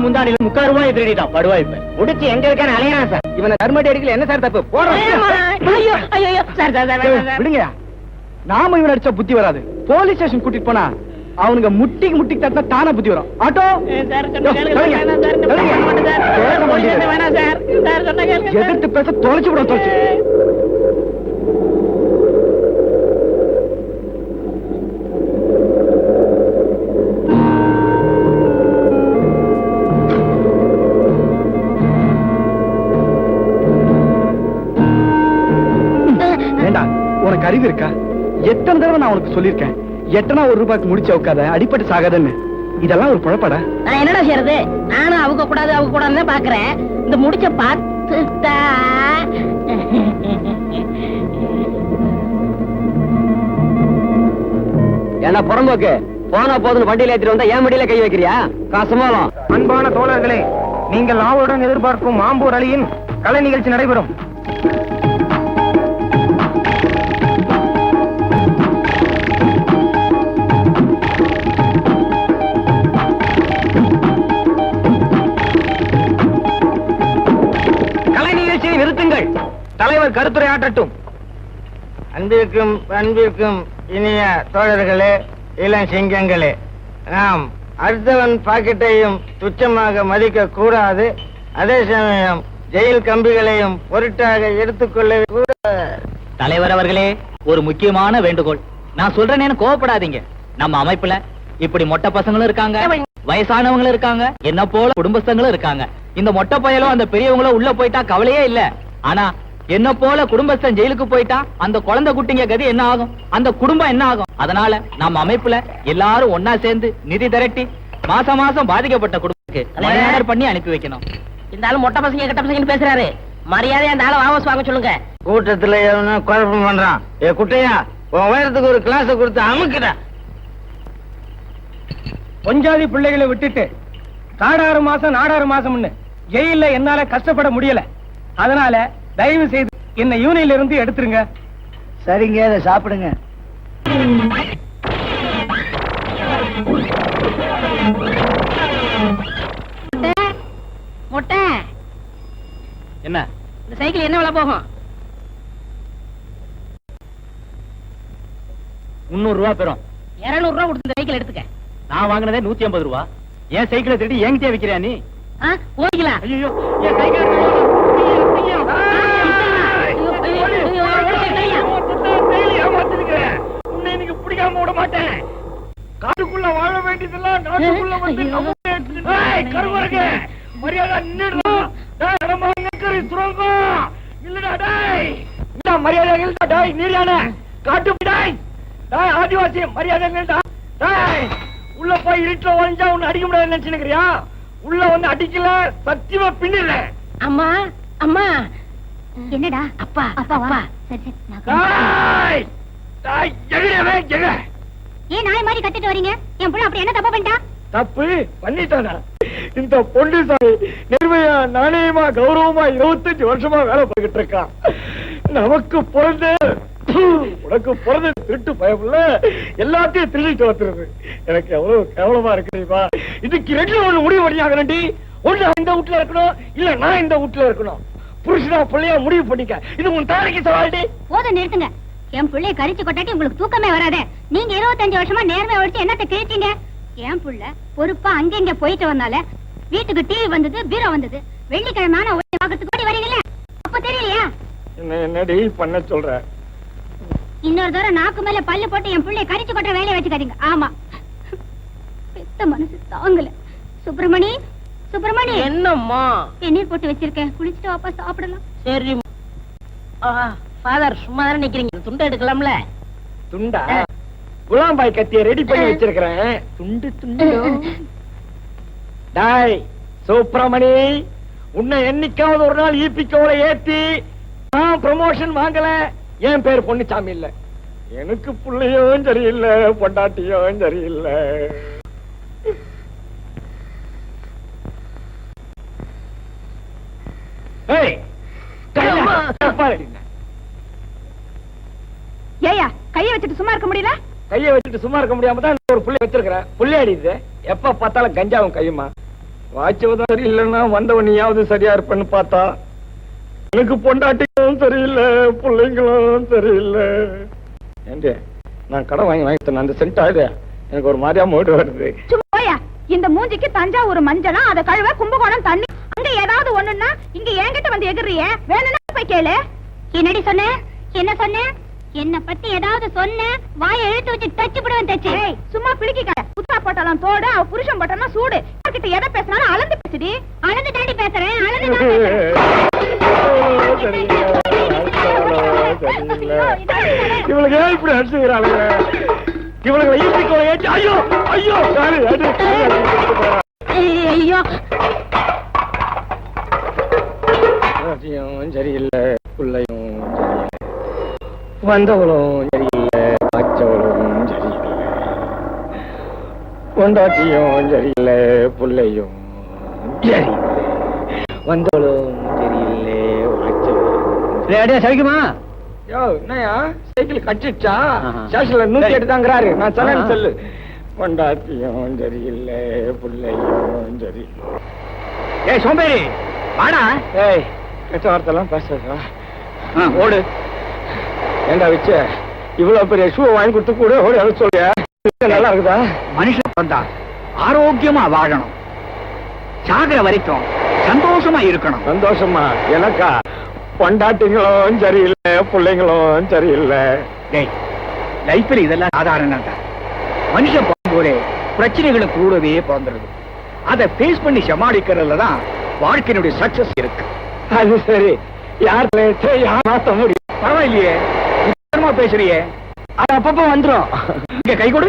இவ்வளவு முந்தாடியில முக்கால் ரூபாய் திருடிட்டான். இப்ப. முடிச்சு எங்க இருக்கான்னு அலையறான் சார். இவனை தர்மடி அடிக்கல என்ன சார் தப்பு? விடுங்க நாம இவன் அடிச்சா புத்தி வராது. போலீஸ் ஸ்டேஷன் கூட்டிட்டு போனா அவனுங்க முட்டிக்கு முட்டிக்கு தட்டினா தானா புத்தி வரும். ஆட்டோ? சார் சொன்ன கேளுங்க சார், வேணாம் எத்தனை தடவை நான் உனக்கு சொல்லியிருக்கேன்? எட்டனா ஒரு ரூபாய்க்கு முடிச்சு உட்காத அடிப்பட்டு சாகாதன்னு. இதெல்லாம் ஒரு குழப்படா. நான் என்னடா செய்யறது? நானும் அவங்க கூடாது அவங்க கூடாதுன்னு பாக்குறேன். இந்த முடிச்ச பார்த்துட்டா. என்ன புறம்போக்கு போனா போதுன்னு வண்டியில ஏத்திட்டு வந்தா ஏன் வண்டியில கை வைக்கிறியா? காசுமாலம். அன்பான தோழர்களே நீங்கள் ஆவலுடன் எதிர்பார்க்கும் மாம்பூர் அலியின் கலை நிகழ்ச்சி நடைபெறும். தலைவர் கருத்துரை ஆற்றட்டும் அன்பிற்கும் அன்பிற்கும் இனிய தோழர்களே இளம் சிங்கங்களே நாம் அடுத்தவன் பாக்கெட்டையும் துச்சமாக மதிக்க கூடாது அதே சமயம் ஜெயில் கம்பிகளையும் பொருட்டாக எடுத்துக்கொள்ள கூட. தலைவர் அவர்களே ஒரு முக்கியமான வேண்டுகோள். நான் சொல்றேன்னு கோவப்படாதீங்க. நம்ம அமைப்புல இப்படி மொட்டை பசங்களும் இருக்காங்க வயசானவங்களும் இருக்காங்க என்ன போல குடும்பஸ்தங்களும் இருக்காங்க. இந்த மொட்டை பயலும் அந்த பெரியவங்களும் உள்ள போயிட்டா கவலையே இல்ல. ஆனா என்ன போல குடும்பஸ்தன் ஜெயிலுக்கு போயிட்டா? அந்த குழந்தை குட்டிங்க கதி என்ன ஆகும்? அந்த குடும்பம் என்ன ஆகும்? அதனால நம்ம அமைப்புல எல்லாரும் ஒன்னா சேர்ந்து நிதி திரட்டி மாசம் மாசம் பாதிக்கப்பட்ட குடும்பத்துக்கு பண்ணி அனுப்பி வைக்கணும். இந்த ஆளு மொட்டை பசங்க கெட்ட பசங்கன்னு பேசுறாரு. மரியாதையா அந்த ஆளை வாபஸ் வாங்க சொல்லுங்க. கூட்டத்துல குழப்பம் பண்றான். ஏ குட்டையா உன் உயரத்துக்கு ஒரு கிளாஸ் கொடுத்து அமுக்கிட. பொஞ்சாதி பிள்ளைகளை விட்டுட்டு காடாறு மாசம் நாடாறு மாசம்னு ஜெயில்ல என்னால கஷ்டப்பட முடியல. அதனால தயவு செய்து என்ன யூனியன்ல இருந்து எடுத்துருங்க. சரிங்க இதை சாப்பிடுங்க. மொட்டை என்ன? இந்த சைக்கிள் என்ன விலை போகும்? முன்னூறு ரூபா பெறும். இருநூறு ரூபா கொடுத்து இந்த சைக்கிள் எடுத்துக்க. நான் வாங்கினதே நூத்தி ஐம்பது ரூபா. என் சைக்கிளை திருடி என்கிட்டயே விக்கிறியா நீ? ஆ, போய்க்கலாம் ஐயோ என் சைக்கிள் உன்னை இன்னைக்கு பிடிக்காம விட மாட்டேன் காட்டுக்குள்ள வாழ வேண்டியதெல்லாம் நாட்டுக்குள்ள வந்து ஐயோ. நம்ம ஏய், கருவரகு, மரியாதை நிக்கறி சுரங்கம். இல்லடா, டேய். இல்லடா, மரியாதை இல்லடா, டேய், நீர்யானே. காட்டு டேய். டேய், ஆதிவாசி மரியாதை நில்டா. டேய், உள்ள போய் இருட்டுல ஒளிஞ்சா உன்னை அடிக்க முடியாது நினைச்சுக்கிறியா உள்ள வந்து அடிக்கல சத்தியமா பின்னில அம்மா அம்மா என்னடா அப்பா அப்பாவா அப்பா சரி சரி ஏன் நாய் மாதிரி கத்திட்டு வரீங்க? என் புள்ள அப்படி என்ன தப்பு பண்ணிட்டா? தப்பு பண்ணிட்டானா? இந்த பொண்ணு சாமி நிர்மையா நாணயமா கௌரவமா இருபத்தஞ்சு வருஷமா வேலை பார்த்துட்டு இருக்கான் நமக்கு பிறந்த உனக்கு பிறந்த திருட்டு பயமுள்ள எல்லாத்தையும் திருடிட்டு வந்துருது. எனக்கு எவ்வளவு கேவலமா இருக்கு தெரியுமா? இதுக்கு ரெண்டு ஒண்ணு முடிவு பண்ணியாகண்டி ஒண்ணு இந்த வீட்டுல இருக்கணும் இல்ல நான் இந்த வீட்டுல இருக்கணும். புருஷனா பிள்ளையா முடிவு பண்ணிக்க. இது உன் தாரைக்கு சவால்டி போதும் நிறுத்துங்க. என் பிள்ளைய கரிச்சு கொட்டாட்டி உங்களுக்கு தூக்கமே வராதே. நீங்க இருபத்தஞ்சு வருஷமா நேர்மை ஒழிச்சு என்னத்த கிழிச்சீங்க? என் புள்ள பொறுப்பா அங்க இங்க போயிட்டு வந்தால வீட்டுக்கு டிவி வந்தது பீரோ வந்தது. வெள்ளிக்கிழமை பாக்கிறதுக்கு ஓடி வரீங்களே அப்ப தெரியலையா? என்ன என்னடி பண்ண சொல்ற? இன்னொரு தடவை நாக்கு மேல பல்லு போட்டு என் பிள்ளைய கரிச்சு கொட்டுற வேலையை வச்சுக்காதீங்க. ஆமா. பெத்த மனசு தாங்கல. சுப்பிரமணி சுப்பிரமணி. என்னம்மா? வெந்நீர் போட்டு வச்சிருக்கேன். குளிச்சுட்டு வாப்பா சாப்பிடலாம். சரி. ஃபாதர் சும்மா தானே நிக்கிறீங்க? துண்டை எடுக்கலாம்ல. துண்டா? குலாம்பாய் கத்திய ரெடி பண்ணி வச்சிருக்கிறேன். துண்டு துண்டு. டாய் சுப்பிரமணி உன்னை என்னைக்காவது ஒரு நாள் ஈபிக்கோல ஏத்தி நான் ப்ரமோஷன் வாங்கல. என் பேர் பொன்னுச்சாமி இல்ல. எனக்கு புள்ளையும் சரியில்லை பொண்டாட்டியும் சரியில்லை. ஏய், கைய வச்சுட்டு சும்மா இருக்க முடியல கையை வச்சுட்டு சும்மா இருக்க முடியாம தான் ஒரு புள்ளை வச்சிருக்கிறேன் புள்ளை அடிக்குது எப்ப பார்த்தாலும் கஞ்சாவும் கையுமா? வாய்ச்சவதும் சரியில்லைன்னா வந்தவன் நீயாவது சரியா இருப்பேன்னு பார்த்தா எனக்கு பொண்டாட்டிகளும் சரியில்லை பிள்ளைங்களும் சரியில்லை. ஏண்டி நான் கடன் வாங்கி வாங்கி அந்த சென்ட் ஆகுது எனக்கு ஒரு மாதிரியா மூடு வருது. சும்மாயா இந்த மூஞ்சிக்கு தஞ்சாவூர் மஞ்சளா? அதை கழுவ கும்பகோணம் தண்ணி. அங்க ஏதாவது ஒண்ணுன்னா இங்க என்கிட்ட வந்து எகிறிய வேணும்னா போய் கேளு. என்னடி சொன்ன? என்ன சொன்ன? என்ன பத்தி ஏதாவது சொன்ன வாயை இழுத்து வச்சு தச்சு விடுவேன் தச்சு சும்மா பிடிக்க புத்தா போட்டாலும் தோடு அவ புருஷன் போட்டாலும் சூடு. யார்கிட்ட எதை பேசினாலும் அளந்து பேசுடி. அளந்து தாண்டி பேசுறேன் அளந்து இவளுக்கு ஏன் இப்படி அடிச்சுக்கிறாளுங்க? இவளுக்கு ஐயோ ஐயோ ஐயோ. வந்தவளும் சரியில்லை காய்ச்சவளும் சரியில்லை கொண்டாட்டியும் சரியில்லை பிள்ளையும் சரியில்லை வந்தவளும் சரியில்லை வாய்ச்சவளும் அடியா சவிக்குமா? யோ என்னையா சைக்கிள் கட்டிடுச்சா. ஸ்டேஷன்ல நூத்தி சரி. எட்டு தாங்கிறாரு நான் சொன்னேன்னு ஆஹா. சொல்லு. கொண்டாட்டியும் சரியில்லை பிள்ளையும் சரியில்லை ஏய் சோம்பேறி வாடா. ஏய் கெட்ட வார்த்தைலாம் பேசுறதா ஆ, ஓடு. ஏண்டா வச்ச? இவ்வளவு பெரிய ஷூ வாங்கி கொடுத்து கூட ஓடி அனுப்ப சொல்லியா நல்லா இருக்குதா? மனுஷன் வந்தா ஆரோக்கியமா வாழணும். சாகிற வரைக்கும் சந்தோஷமா இருக்கணும். சந்தோஷமா? எனக்கா? பொண்டாட்டிங்களும் சரியில்லை பிள்ளைங்களும் சரியில்லை. டேய் லைஃப்ல இதெல்லாம் சாதாரணம் தான் மனுஷன் பிறந்தோடே பிரச்சனைகளும் கூடவே பிறந்துருது. அதை ஃபேஸ் பண்ணி சமாளிக்கிறதுல தான் வாழ்க்கையினுடைய சக்சஸ் இருக்கு. அது சரி. யார் யார் மாத்த முடியும்? பரவாயில்லையே. நிச்சயமா பேசுறியே. அது அப்பப்ப வந்துரும். இங்க கை கொடு.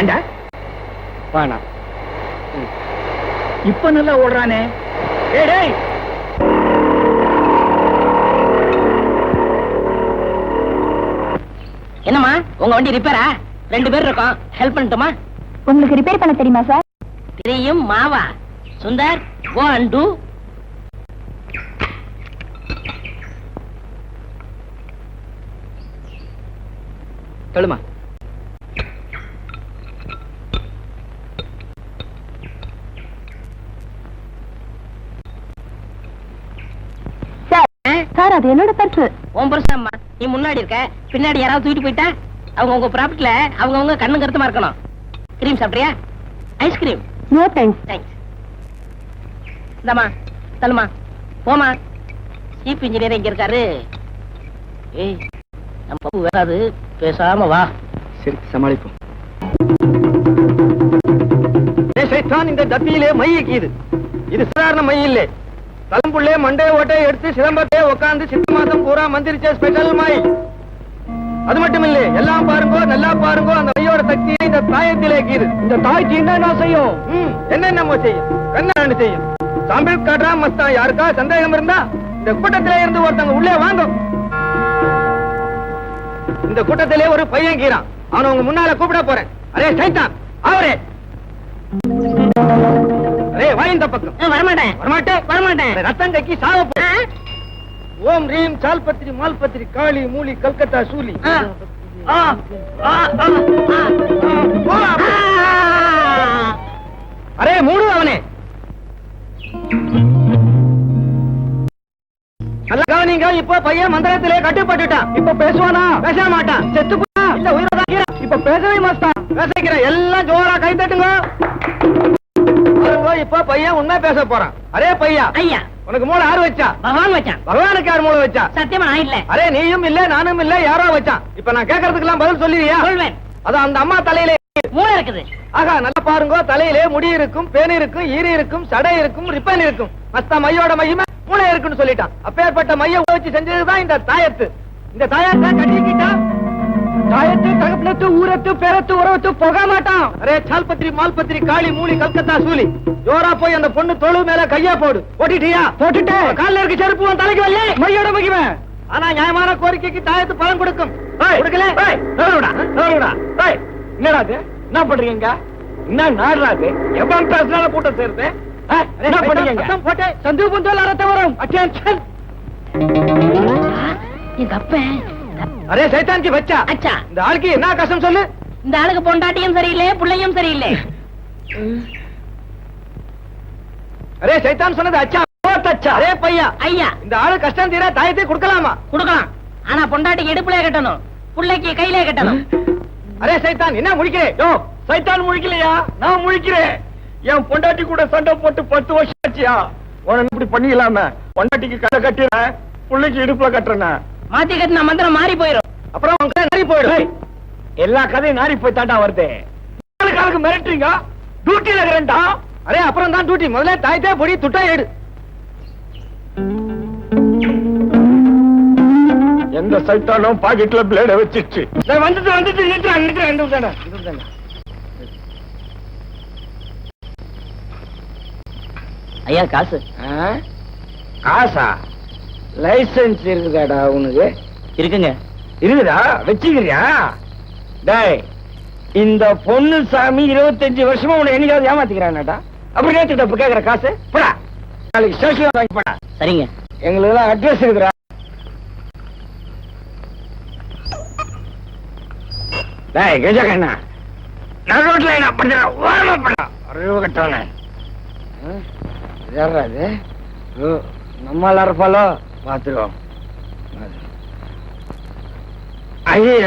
ஏண்டா? வேணாம் இப்ப நல்லா ஓடுறானே. டேய். என்னம்மா உங்க வண்டி ரிப்பேரா? ரெண்டு பேர் இருக்கோம். ஹெல்ப் பண்ணட்டுமா? உங்களுக்கு ரிப்பேர் பண்ண தெரியுமா சார் தெரியும் மாவா. சுந்தர் கோ அண்ட் டூ சொல்லுமா சார் அது என்னோட பர்ஸ் உன் புருஷன்மா நீ முன்னாடி இருக்க பின்னாடி யாராவது தூக்கிட்டு போயிட்டா அவங்க உங்க ப்ராப்பர்ட்டில அவங்க அவங்க கண்ணு கருத்துமா இருக்கணும். கிரீம் சாப்பிட்றியா? ஐஸ்கிரீம் நோ தேங்க்ஸ் தேங்க்ஸ் இந்தாம்மா தள்ளுமா போமா சீஃப் இன்ஜினியர் இங்க இருக்காரு. ஏய் நம்ம வேறாது. பேசாம வா. சரி சமாளிப்போம். இந்த தத்தியிலே மை கீது இது சாதாரண மை இல்லை. தலம்புள்ளே மண்டே ஓட்டை எடுத்து சிதம்பரத்தை உட்கார்ந்து சித்த மாதம் பூரா மந்திரிச்ச ஸ்பெஷல் மை. அது மட்டும் இல்லை எல்லாம் பாருங்கோ நல்லா பாருங்கோ அந்த மையோட சக்தியை இந்த தாயத்திலே கீது இந்த தாய்ச்சி என்ன செய்யும்? என்னென்னமோ செய்யும். கண்ணாண்டு செய்யும். சாம்பிள் காட்டுறா மஸ்தா யாருக்கா சந்தேகம் இருந்தா இந்த கூட்டத்திலே இருந்து ஒருத்தவங்க உள்ளே வாங்க இந்த கூட்டத்திலே ஒரு பையன் கீறான். அவனை உங்க முன்னால கூப்பிட போறேன். அரே சைத்தான் அவரே அரே வா இந்த பக்கம். வரமாட்டேன். வரமாட்டேன். வரமாட்டேன். ரத்தம் கக்கி சாவ ஓம் ரீம் சால்பத்திரி மால்பத்திரி காளி மூலி கல்கத்தா சூலி. அரே மூடு அவனே. கவனிங்க இப்போ பையன் மந்திரத்திலே கட்டுப்பட்டுட்டான். இப்ப பேசுவானா? பேச மாட்டான் செத்து இல்ல உயிரோட. இப்ப பேசவே மாட்டான். பேசிக்கிறேன் எல்லாம் ஜோரா கை தட்டுங்க. இப்ப பையன் உண்மை பேச போறான். அரே பையா. ஐயா. உனக்கு மூளை யாரு வச்சா? பகவான் வச்சான். பகவானுக்கு யார் மூளை வச்சா? சத்தியமா நான் இல்ல. அரே நீயும் இல்ல நானும் இல்ல யாரோ வச்சான். இப்ப நான் கேக்குறதுக்கெல்லாம் பதில் சொல்லுவியா? சொல்வேன். அதான் அந்த அம்மா தலையிலே. மூளை இருக்குது. ஆகா நல்லா பாருங்க தலையிலே முடி இருக்கும் பேன் இருக்கும் ஈரி இருக்கும் சடை இருக்கும் ரிப்பன் இருக்கும். மஸ்தா மையோட மையமே மூளை இருக்குன்னு சொல்லிட்டான். அப்பேற்பட்ட மைய வச்சு செஞ்சதுதான் இந்த தாயத்து. இந்த தாயத்தை கட்டிக்கிட்டா தாயத்து தகப்பனத்து ஊரத்து பெறத்து உறவத்து போக மாட்டான். அரே சால்பத்திரி மால்பத்திரி காளி மூலி கல்கத்தா சூலி. ஜோரா போய் அந்த பொண்ணு தொழு மேல கையா போடு. போட்டுட்டியா? போட்டுட்டு. கால்ல இருக்க செருப்பு உன் தலைக்கு வரல. மையோட மகிமை. ஆனா நியாயமான கோரிக்கைக்கு தாயத்து பலன் கொடுக்கும். கொடுக்கல? என்னடா என்ன பண்றீங்க என்ன நாடுறா இது? எவன் பேசினால கூட்டம் சேருது? என்ன பண்ணுவீங்க சத்தம் போட்டு சந்தூபம் தோல் அரத்த வரும். அட்டென்ஷன்! எங்க அப்பன்? அரே சைத்தான்க்கு வச்சா? அச்சா. இந்த ஆளுக்கு என்ன கஷ்டம் சொல்லு? இந்த ஆளுக்கு பொண்டாட்டியும் சரியில்லை பிள்ளையும் சரியில்லை. அரே சைத்தான் சொன்னது அச்சா. அச்சா அரே பையா. ஐயா. இந்த ஆளு கஷ்டம் தீர தாயத்தை கொடுக்கலாமா? கொடுக்கலாம். ஆனா பொண்டாட்டிக்கு இடுப்புல கட்டணும். புள்ளைக்கு கையில கட்டணும். அரே சைத்தான் என்ன முழிக்கிறேன் சைத்தான் முழிக்கலையா? நான் முழிக்கிறேன். என் பொண்டாட்டி கூட சண்டை போட்டு பத்து வருஷம் ஆச்சியா? உன இப்படி பண்ணிக்கலாம பொண்டாட்டிக்கு கடை கட்டிடுறேன் பிள்ளைக்கு இடுப்புல கட்டுறேன் மாத்தி கட்டின மந்திரம் மாறி போயிரும். அப்புறம் உங்க கதை நாரி போயிடும். எல்லா கதையும் நாரி போய் தாண்டா வருது காலுக்கு மிரட்டுறீங்க. டியூட்டில இருக்கிறேன்டா. அரே அப்புறம் தான் டியூட்டி முதல்ல தாயத்தே பொடி துட்டா ஏடு எந்த சைத்தானும் பாக்கெட்ல பிளேட வச்சிருச்சு. வந்துட்டு வந்துட்டு நிறுத்துறேன் நிறுத்துறேன் இந்த விட்டானே, இந்த விட்டானே. ஐயா காசு. ஆ? காசா? லைசன்ஸ் இருக்குதாடா உனக்கு? இருக்குங்க. இருக்குதா? வச்சுக்கிறியா? டேய் இந்த பொண்ணு சாமி இருபத்தஞ்சு வருஷமா உன்னை என்னைக்காவது ஏமாத்திக்கிறானடா. அப்படி நேத்துக்கிட்ட இப்ப கேக்குற காசு? போடா. நாளைக்கு ஸ்டேஷன்ல வாங்கி போடா. சரிங்க. எங்களுக்கு எல்லாம் அட்ரஸ் இருக்குடா. டேய் கெஜா கண்ணா நான் ரோட்ல என்ன பண்றேன் ஓரமா பண்ணா அறிவு கட்டவனே யாரா இது ஓ, நம்மால இருப்பாலோ பாத்துக்கோ ஐய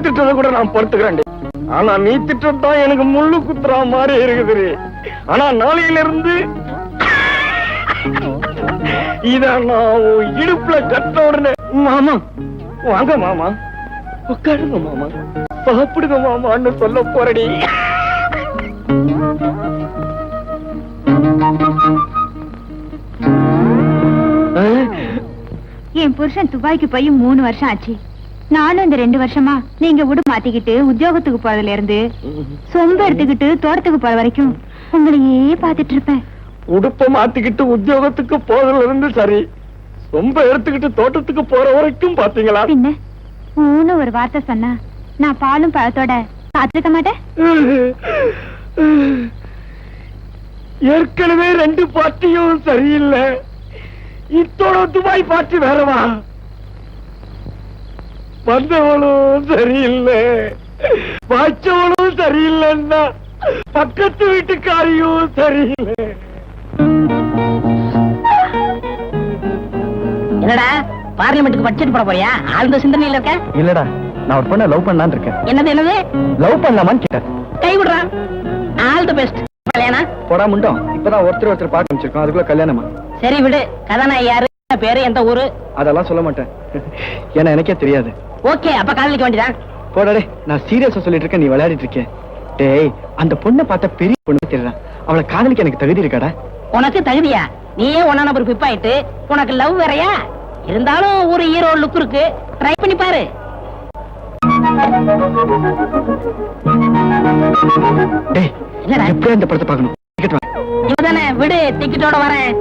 அடுத்து திட்டத்தை கூட நான் பொறுத்துக்கிறேன் ஆனா நீ திட்டத்தான் எனக்கு முள்ளு குத்துறா மாதிரி இருக்குது ஆனா நாளையில இருந்து இத நான் இடுப்புல கட்ட உடனே மாமா வாங்க மாமா. உட்காருங்க மாமா. சாப்பிடுங்க மாமான்னு சொல்ல போறடி என் புருஷன் துபாய்க்கு போய் மூணு வருஷம் ஆச்சு. நானும் இந்த ரெண்டு வருஷமா நீங்க விடு மாத்திக்கிட்டு உத்தியோகத்துக்கு போறதுல இருந்து சொம்ப எடுத்துக்கிட்டு தோட்டத்துக்கு போற வரைக்கும் உங்களையே பாத்துட்டு இருப்பேன். உடுப்ப மாத்திக்கிட்டு உத்தியோகத்துக்கு போறதுல இருந்து சரி ரொம்ப எடுத்துக்கிட்டு தோட்டத்துக்கு போற வரைக்கும் பாத்தீங்களா பின்ன ஊன்னு ஒரு வார்த்தை சொன்னா நான் பாலும் பழத்தோட காத்திருக்க மாட்டேன்? ஏற்கனவே ரெண்டு பார்ட்டியும் சரியில்லை. இத்தோட துபாய் பார்ட்டி வேறவா? வந்தவளும் சரியில்லை. வாய்ச்சவளும் சரியில்லைன்னா பக்கத்து வீட்டுக்காரியும் சரியில்லை. என்னடா பார்லிமெண்ட்டுக்கு பட்ஜெட் போட போறியா? ஆழ்ந்த சிந்தனையில இருக்க? இல்லடா நான் ஒரு பொண்ணை லவ் பண்ணலான்னு இருக்கேன். என்னது என்னது? லவ் பண்ணலாமான்னு கேட்டேன். கை விடுறான் ஆல் தி பெஸ்ட் கல்யாணம் போடா முண்டோம். இப்பதான் ஒருத்தர் ஒருத்தர் பார்க்க ஆரம்பிச்சிருக்கோம். அதுக்குள்ள கல்யாணமா? சரி விடு. கதாநாயகி யாரு? என்ன பேரு எந்த ஊரு? அதெல்லாம் சொல்ல மாட்டேன். ஏன்னா எனக்கே தெரியாது. ஓகே அப்ப காதலிக்க வேண்டியதான் போடாடே நான் சீரியஸா சொல்லிட்டு இருக்கேன் நீ விளையாடிட்டு இருக்கேன் டேய் அந்த பொண்ணை பார்த்தா பெரிய பொண்ணு தெரியல அவளை காதலிக்க எனக்கு தகுதி இருக்காடா? உனக்கு தகுதியா? நீயே ஒன்னா நம்பர் பிப் ஆயிட்டு உனக்கு லவ் வேறயா? இருந்தாலும் ஒரு ஹீரோ லுக் இருக்கு. ட்ரை பண்ணி பாரு? எப்படியா இந்த படத்தை பார்க்கணும்? டிக்கெட் வாங்க விடு டிக்கெட்டோட வரேன்.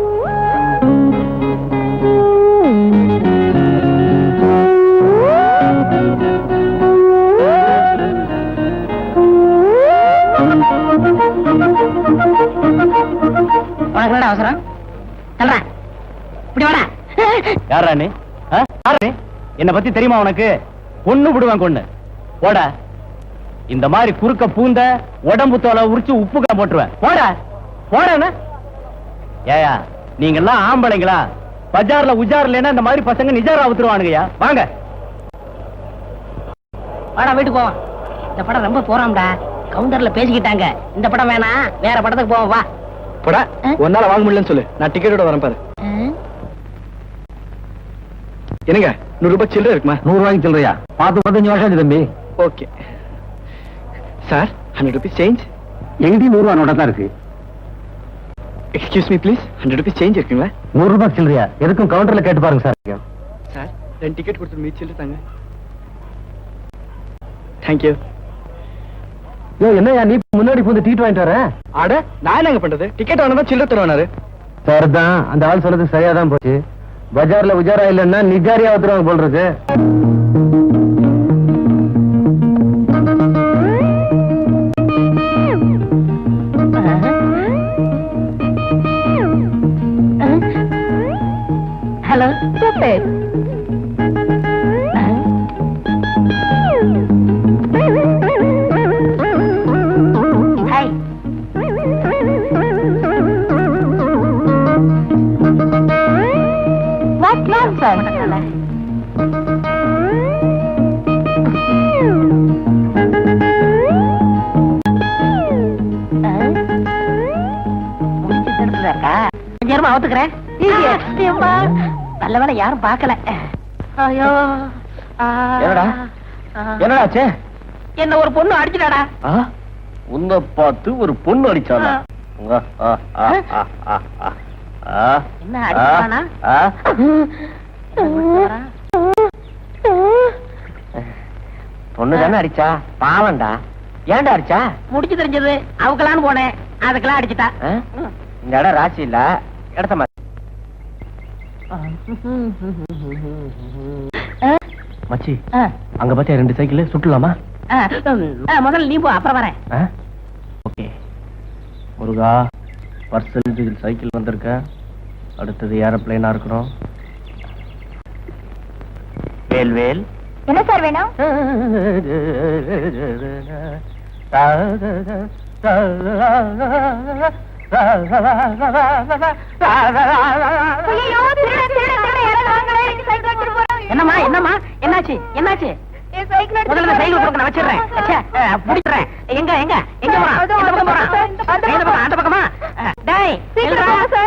அவசரம் தல்றா. இப்படி வாடா. யாரா நீ? என்னை பத்தி தெரியுமா உனக்கு? பொண்ணு விடுவான் கொண்டு போடா. இந்த மாதிரி குறுக்க பூந்த உடம்பு தோலை உரிச்சு உப்பு போட்டுருவேன். போடா. போடா ஏயா நீங்க எல்லாம் ஆம்பளைங்களா? பஜார்ல உஜார்ல இந்த மாதிரி பசங்க நிஜாரா ஊத்துருவானுங்கய்யா வாங்க. வாடா வீட்டுக்கு போவோம். இந்த படம் ரொம்ப போறாம்டா கவுண்டர்ல பேசிக்கிட்டாங்க. இந்த படம் வேணாம். வேற படத்துக்கு போவோம் வா. போடா? ஒன்னால வாங்க முடியலன்னு சொல்லு. நான் டிக்கெட்டோட வரேன் பாரு. என்னங்க? நூறு ரூபாய் சில்லறை இருக்குமா? நூறு ரூபாய்க்கு சொல்றியா பார்த்து பதினஞ்சு வருஷம் தம்பி. Okay. Sir hundred rupees change எங்கேயும் நூறு ரூபா நோட்டா தான் இருக்கு. Excuse me please hundred rupees change இருக்குங்களா? நூறு ரூபாய் சில்லறையா? எதுக்கும் கவுண்டர்ல கேட்டு பாருங்க சார். சார் ரெண்டு டிக்கெட் கொடுத்து மீதி சில்லறை தாங்க. தேங்க்யூ யோ என்னையா நீ முன்னாடி போந்து டிக்கெட் வாங்கிட்டு வர? அட நான் என்னங்க பண்றது? டிக்கெட் வாங்கினா சில்லற தருவானாரு சார் அந்த ஆள் சொல்றது சரியா தான் போச்சு. பஜார்ல உஜாரா இல்லைன்னா நிஜாரியா வந்துருவாங்க போல் இருக்கு. ஹலோ கொஞ்சமா அவுத்துக்கிறேன் நல்ல வேலை யாரும் பார்க்கல ஐயோ. என்னடா? என்னடா ஆச்சு என்ன ஒரு பொண்ணு அடிச்சுடாடா? உன்னை பார்த்து ஒரு பொண்ணு அடிச்சானா? ஆ, ஆ, ஆ, ஆ, ஆ, ஆ. ஆ, என்ன அடிச்சானா? ஆ, பொண்ணு தானே அடிச்சா? பாவம்டா. ஏன்டா அடிச்சா? முடிச்சு தெரிஞ்சது. அவக்கலான்னு போனேன். அதுக்கெல்லாம் அடிச்சுட்டா? இந்த இடம் ராசி இல்ல. இடத்த. மச்சி அங்க பாத்தியா ரெண்டு சைக்கிள் சுட்டலாமா முதல்ல நீ போ அப்புறம் வரேன் ஓகே முருகா பர்சல் சைக்கிள் வந்திருக்க அடுத்தது ஏரோப்ளேனா இருக்கணும் வேல் வேல் என்ன சார் வேணும் என்னம்மா என்னம்மா என்னாச்சு என்னாச்சு? முதல்ல இந்த சைக்கிள் கொடுக்க நான் வச்சிடுறேன். ச்சே, ஆ, பிடிக்கிறேன் எங்க எங்க எங்க போறான்? எந்த பக்கம் போறான்? எந்த பக்கம் அந்த பக்கமா? ஆ, டேய் நில்றா.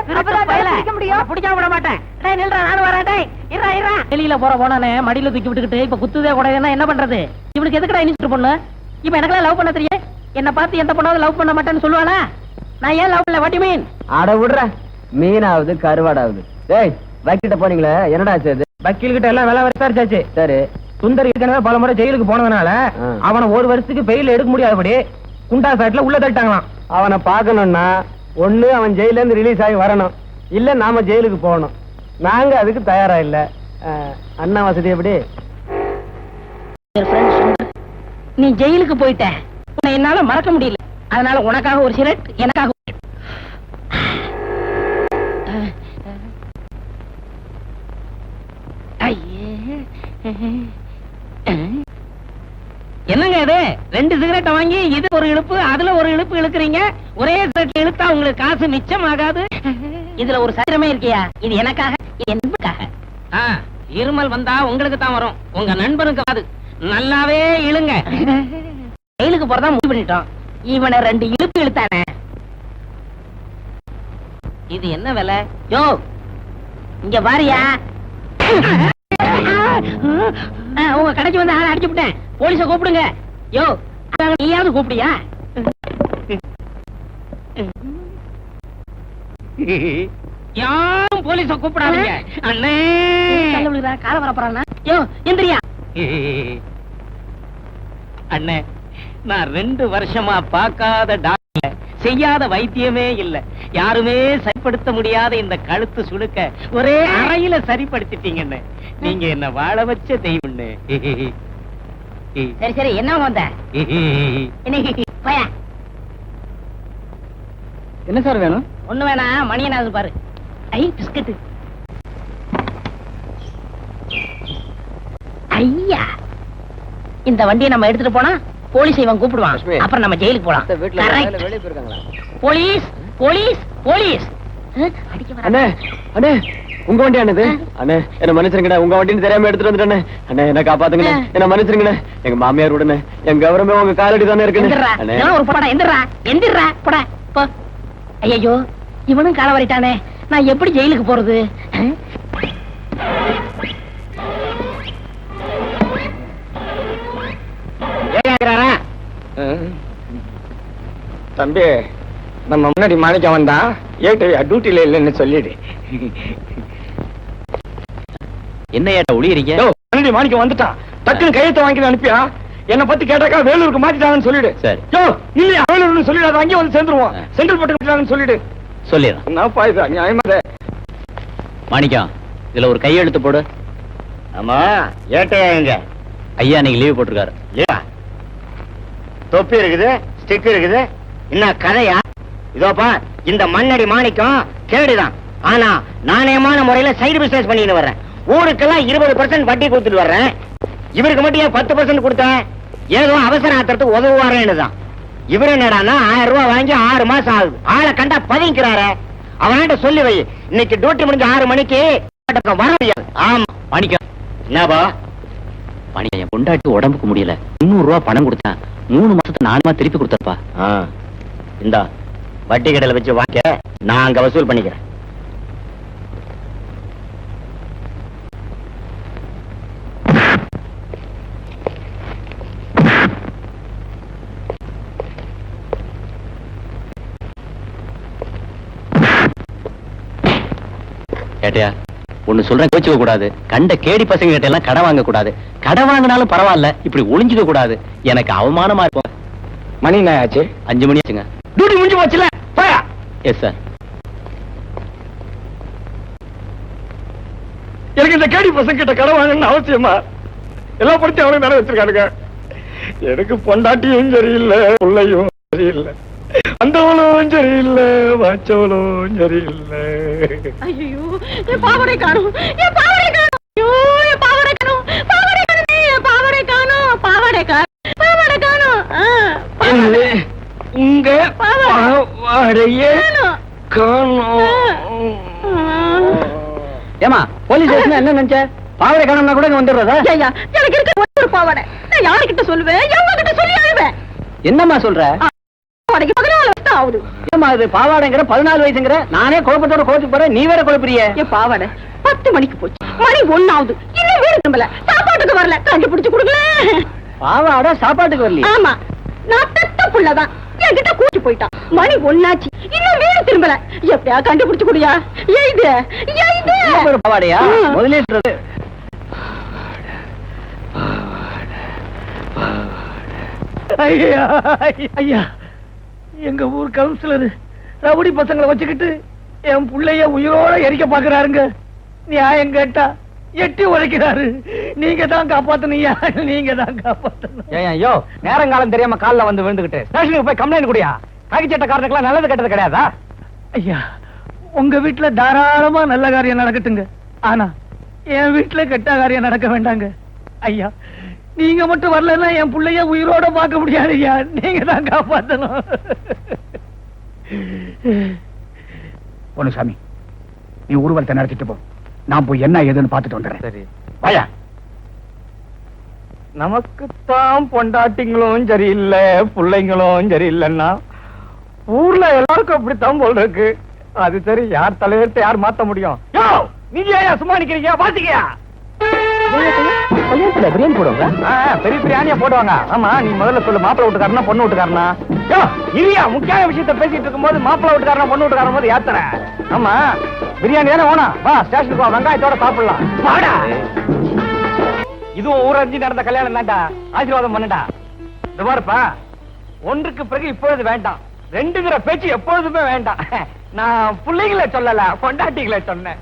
திருட்டு பயல. உன்னை பிடிக்காம விட மாட்டேன். டேய் நில்றா நானும் வரேன். டேய் இருடா இருடா வெளியில போற போனானே மடியில தூக்கி விட்டுக்கிட்டு இப்ப குத்துதே கூட என்ன பண்றது? இவனுக்கு எதுக்குடா இனிச்சிட்டு பொண்ணு? இப்ப எனக்கெல்லாம் லவ் பண்ண தெரியும் என்ன பார்த்து எந்த பொண்ணாவது லவ் பண்ண மாட்டேன்னு சொல்லுவானா நான் ஏன் லவ் பண்ணல வாட்டி மீன்? அட விடுற. மீனாவது கருவாடாவது. டேய் வக்கீல்கிட்ட போனீங்களே என்னடா ஆச்சு வக்கீல் கிட்ட எல்லாம் வேலை விசாரிச்சாச்சு சரி. சுந்தர் ஏற்கனவே பல முறை ஜெயிலுக்கு போனதுனால. அவனை ஒரு வருஷத்துக்கு பெயில் எடுக்க முடியாதபடி குண்டா சாட்ல உள்ள தட்டாங்களாம் அவனை பார்க்கணும்னா ஒண்ணு அவன் ஜெயில இருந்து ரிலீஸ் ஆகி வரணும். இல்ல நாம ஜெயிலுக்கு போகணும். நாங்க அதுக்கு தயாரா இல்ல. அண்ணா வசதி எப்படி? நீ ஜெயிலுக்கு போயிட்ட. உன்னை என்னால மறக்க முடியல. அதனால உனக்காக ஒரு சிரட் எனக்காக. என்னங்க இது? ரெண்டு சிகரெட்டை வாங்கி இது ஒரு இழுப்பு அதுல ஒரு இழுப்பு இழுக்கிறீங்க. ஒரே சிகரெட் இழுத்தா உங்களுக்கு காசு மிச்சம் ஆகாது இதுல ஒரு சத்திரமே இருக்கியா? இது எனக்காக இது என்புக்காக இருமல் வந்தா உங்களுக்கு தான் வரும். உங்க நண்பனுக்கு வராது நல்லாவே இழுங்க. ஜெயிலுக்கு போறதா முடிவு பண்ணிட்டோம். இவனை ரெண்டு இழுப்பு இழுத்தானே. இது என்ன விலை? யோ இங்க பாரியா. உங்க கடைக்கு வந்து ஆளை அடிச்சு விட்டேன். போலீஸ கூப்பிடுங்க. யோ நீயாவது கூப்பிடியா? யாரும் போலீஸ கூப்பிடாதீங்க. அண்ணே. கால வரப்போறானா யோ எந்திரியா. அண்ணே நான் ரெண்டு வருஷமா பார்க்காத டாக்டர் செய்யாத வைத்தியமே இல்ல. யாருமே சரிப்படுத்த முடியாத இந்த கழுத்து சுடுக்க ஒரே அறையில சரிப்படுத்திட்டீங்கன்னு. நீங்க என்ன வாழ வச்ச தெய்வம்னு. சரி சரி என்ன வந்த? என்ன சார் வேணும்? ஒண்ணு வேணா மணியனாவது பாரு. ஐ பிஸ்கட் ஐயா. இந்த வண்டியை நம்ம எடுத்துட்டு போனா போலீஸ் இவன் கூப்பிடுவான். அப்புறம் நம்ம ஜெயிலுக்கு போலாம். Police police police. அஹ், அடிக்க வர அண்ணே அண்ணே உங்க வண்டி அண்ணது? அண்ணே என்ன மன்னிச்சிருங்கண்ணே உங்க வண்டின்னு தெரியாம எடுத்துட்டு வந்துட்டேனே அண்ணே என்ன காப்பாத்துங்கண்ணே. என்ன மன்னிச்சிருங்கண்ணே. எங்க மாமியார் உடனே என் கௌரவமே உங்க காலடி தானே இருக்குண்ணே ஒரு படம் எந்திரா. எந்திரா போடா. போ. ஐயோ இவனும் கால வரிட்டானே நான் எப்படி ஜெயிலுக்கு போறது? தம்பி நம்ம முன்னாடி மாணிக்கம் வந்தா ஏட்டு டியூட்டில இல்லைன்னு சொல்லிடு. என்ன ஏட்டா ஒளியறீங்க முன்னாடி மாணிக்கம் வந்துட்டான். டக்குன்னு கையெழுத்த வாங்கி அனுப்பியா? என்ன பத்தி கேட்டாக்கா வேலூருக்கு மாத்திட்டாங்கன்னு சொல்லிடு. சரி. யோ இல்லையா? வேலூர்னு சொல்லிடு அங்கே வந்து சேர்ந்துருவோம். சென்ட்ரல் பட்டு சொல்லிடு. சொல்லிடுறேன். என்னப்பா இது நியாயமா? மாணிக்கம் இதுல ஒரு கையெழுத்து போடு. ஆமா ஏட்டையா எங்க ஐயா நீங்க லீவ் போட்டிருக்காரு. இல்லையா? தொப்பி இருக்குது ஸ்டிக் இருக்குது. என்ன கதையா? இதோப்பா இந்த மண்ணடி மாணிக்கம் கேடுதான். ஆனா நாணயமான முறையில சைடு பிசினஸ் பண்ணிட்டு வர்றேன். ஊருக்கெல்லாம் இருபது பர்சன்ட் வட்டி கொடுத்துட்டு வர்றேன். இவருக்கு மட்டும் ஏன் பத்து பர்சன்ட் கொடுத்தேன் ஏதோ அவசர ஆத்திரத்துக்கு உதவுவாரேன்னு தான் இவர் என்னடான்னா ஆயிரம் ரூபாய் வாங்கி ஆறு மாசம் ஆகுது. ஆளை கண்டா பதுங்கிக்கிறாரு. அவன்கிட்ட சொல்லி வை. இன்னைக்கு டியூட்டி முடிஞ்ச ஆறு மணிக்கு வர முடியாது. ஆமா பணிக்க என்னப்பா? பணிக்க என் பொண்டாட்டி உடம்புக்கு முடியல. முந்நூறு ரூபாய் பணம் கொடுத்தேன். மூணு மாசத்தை நானுமா திருப்பி கொடுத்தப்பா ஆ, இந்தா வட்டி கடையில வச்சு வாங்க. நான் அங்க வசூல் பண்ணிக்கிறேன். கேட்டியா ஒண்ணு சொல்றேன் கோச்சுக்க கூடாது. கண்ட கேடி பசங்க கிட்ட எல்லாம் கடை வாங்க கூடாது. கடை வாங்கினாலும் பரவாயில்ல இப்படி ஒளிஞ்சுக்க கூடாது. எனக்கு அவமானமா இருக்கும். மணி என்ன ஆச்சு அஞ்சு மணி ஆச்சுங்க. முடிஞ்சு போச்சுல போயா. எஸ் சார் எனக்கு இந்த கேடி பசங்க கிட்ட கடை வாங்கணும்னு அவசியமா? எல்லா படத்தையும் அவனுக்கு நிறைய வச்சிருக்கானுங்க. எனக்கு பொண்டாட்டியும் சரியில்லை பிள்ளையும் சரியில்லை. வந்தவளும் சரியில்லை வாச்சவளும் சரியில்லை. ஐயோ என் பாவடை காணும் என் பாவடை காணும். ஐயோ என் காணும் பாவடை காணும் உங்க பாவாடைய காணும். ஏமா போலீஸ் ஸ்டேஷன் என்ன நினைச்ச பாவடை காணோம்னா கூட இங்க வந்துடுறதா? எனக்கு இருக்க ஒரு பாவாடை. நான் யாருக்கிட்ட சொல்லுவேன்? எவங்க கிட்ட சொல்லி அழுவேன். என்னம்மா சொல்ற? ஆகுது. ஏமா இது பாவாடைங்கிற பதினாலு வயசுங்கிற? நானே குழப்பத்தோட கோச்சுக்கு போறேன். நீ வேற குழப்பறிய? என் பாவாடை பத்து மணிக்கு போச்சு. மணி ஒண்ணாவது. இன்னும் வீடு திரும்பல. சாப்பாட்டுக்கு வரல. கண்டுபிடிச்சு கொடுக்கல பாவாடை சாப்பாட்டுக்கு வரலையா? ஆமா. நான் பெத்த புள்ளதான். என்கிட்ட கூட்டி போயிட்டான் மணி ஒண்ணாச்சு. இன்னும் வீடு திரும்பல. எப்படியா கண்டுபிடிச்சு குடியா? எழுது இவ்வளவு பெரிய பாவாடையா ம். முதலே சொல்றது ஐயா ஐயா எங்க ஊர் கவுன்சிலர் ரவுடி பசங்களை வச்சுக்கிட்டு என் புள்ளைய உயிரோட எரிக்க பாக்குறாருங்க. நியாயம் கேட்டா எட்டி உழைக்கிறாரு நீங்க தான் காப்பாத்தணுயா நீங்க தான் காப்பாத்தணும். ஏன் ஐயோ நேரங்காலம் தெரியாம கால்ல வந்து விழுந்துகிட்டு ஸ்டேஷனுக்கு போய் கம்ப்ளைண்ட் குடியா? காக்கிச்சட்டக்காரனுக்குலாம் நல்லது கெட்டது கிடையாதா? ஐயா உங்க வீட்டுல தாராளமா நல்ல காரியம் நடக்கட்டுங்க. ஆனா என் வீட்டுல கெட்ட காரியம் நடக்க வேண்டாங்க. ஐயா நீங்க மட்டும் வரலன்னா என் புள்ளைய உயிரோட பார்க்க முடியாது ஐயா. நீங்க தான் காப்பாத்தணும். பொன்னுசாமி நீ ஊர்வலத்தை நடத்திட்டு போ. நான் போய் என்ன ஏதுன்னு பார்த்துட்டு வந்துடுறேன். சரி. வாயா. நமக்குத்தான் பொண்டாட்டிங்களும் சரியில்லை பிள்ளைங்களும் சரியில்லைன்னா ஊர்ல எல்லாருக்கும் அப்படித்தான் போல் இருக்கு. அது சரி யார் தலையெழுத்து யார் மாத்த முடியும்? யோ நீங்க ஏன் சும்மா நிக்கிறீங்க? பாத்துக்கியா கல்யாணத்துல பிரியாணி போடுவாங்க பெரிய பெரிய ஆணியா போடுவாங்க. ஆமா நீ முதல்ல சொல்லு மாப்பிள்ளை வீட்டுக்காரனா பொண்ணு வீட்டுக்காரனா யோ இரியா முக்கியமான விஷயத்த பேசிட்டு இருக்கும்போது மாப்பிள்ளை வீட்டுக்காரனா பொண்ணு வீட்டுக்காரன் போது யாத்திரை ஆமா. பிரியாணி தானே வேணும்? வா ஸ்டேஷனுக்கு வா வெங்காயத்தோட சாப்பிடலாம். வாடா! இதுவும் ஊரஞ்சி நடந்த கல்யாணம் தான்டா. ஆசீர்வாதம் பண்ணுடா. இந்த பாருப்பா ஒன்றுக்கு பிறகு இப்பொழுது வேண்டாம். ரெண்டுங்கிற பேச்சு எப்பொழுதுமே வேண்டாம். நான் பிள்ளைகளை சொல்லல பொண்டாட்டிகளை சொன்னேன்.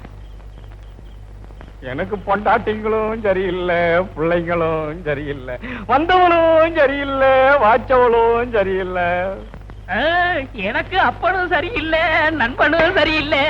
எனக்கு பொண்டாட்டிங்களும் சரியில்லை பிள்ளைங்களும் சரியில்லை. வந்தவனும் சரியில்லை வாச்சவளும் சரியில்லை. எனக்கு அப்பனும் சரியில்லை நண்பனும் சரியில்லை.